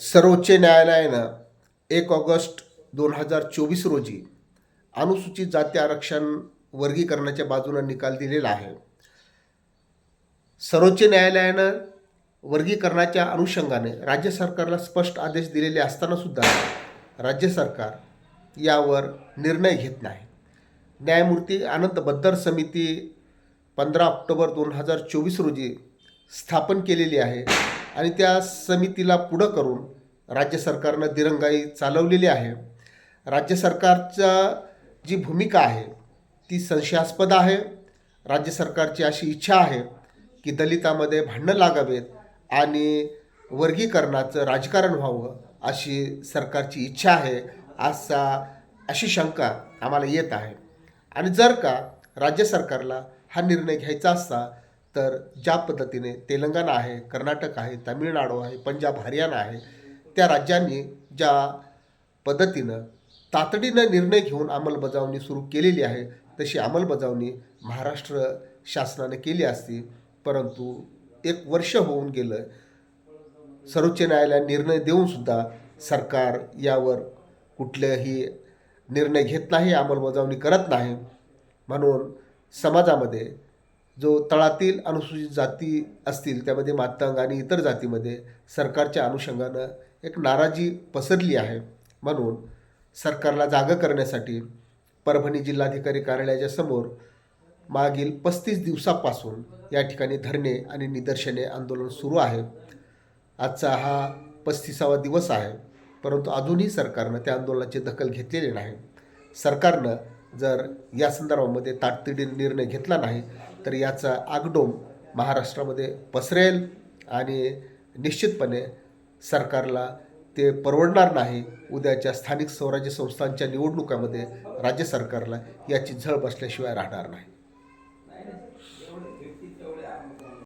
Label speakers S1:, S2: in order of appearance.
S1: सर्वोच्च न्यायालयानं एक ऑगस्ट दोन हजार चोवीस रोजी अनुसूचित जाती आरक्षण वर्गीकरणाच्या बाजूनं निकाल दिलेला आहे. सर्वोच्च न्यायालयानं वर्गीकरणाच्या अनुषंगाने राज्य सरकारला स्पष्ट आदेश दिलेले असताना सुद्धा राज्य सरकार यावर निर्णय घेत नाही. न्यायमूर्ती आनंद बद्दर समिती पंधरा ऑक्टोबर दोन हजार चोवीस रोजी स्थापन केलेली आहे आणि त्या समितीला पुढं करून राज्य सरकारनं दिरंगाई चालवलेली आहे. राज्य सरकारच्या जी भूमिका आहे ती संशयास्पद आहे. राज्य सरकारची अशी इच्छा आहे की दलितामध्ये भांडणं लागावेत आणि वर्गीकरणाचं राजकारण व्हावं अशी सरकारची इच्छा आहे असा अशी शंका आम्हाला येत आहे. आणि जर का राज्य सरकारला हा निर्णय घ्यायचा असता तर ज्या पद्धतीने तेलंगणा आहे कर्नाटक आहे तामिळनाडू आहे पंजाब हरियाणा आहे त्या राज्यांनी ज्या पद्धतीनं तातडीनं निर्णय घेऊन अंमलबजावणी सुरू केलेली आहे तशी अंमलबजावणी महाराष्ट्र शासनाने केली असती. परंतु एक वर्ष होऊन गेलं सर्वोच्च न्यायालयाने निर्णय देऊनसुद्धा सरकार यावर कुठलेही निर्णय घेत नाही अंमलबजावणी करत नाही. म्हणून समाजामध्ये जो तळातील अनुसूचित जाती असतील त्यामध्ये मातंग आणि इतर जातीमध्ये सरकारच्या अनुषंगानं एक नाराजी पसरली आहे. म्हणून सरकारला जागं करण्यासाठी परभणी जिल्हाधिकारी कार्यालयाच्या समोर मागील पस्तीस दिवसापासून या ठिकाणी धरणे आणि निदर्शने आंदोलन सुरू आहे. आजचा हा पस्तीसावा दिवस आहे परंतु अजूनही सरकारनं त्या आंदोलनाची दखल घेतलेली नाही. सरकारनं जर या संदर्भामध्ये तातडीने निर्णय घेतला नाही तर याचा आगडोम महाराष्ट्रामध्ये पसरेल आणि निश्चितपणे सरकारला ते परवडणार नाही उद्याच्या स्थानिक स्वराज्य संस्थांच्या निवडणुकामध्ये राज्य सरकारला याची झळ बसल्याशिवाय राहणार नाही.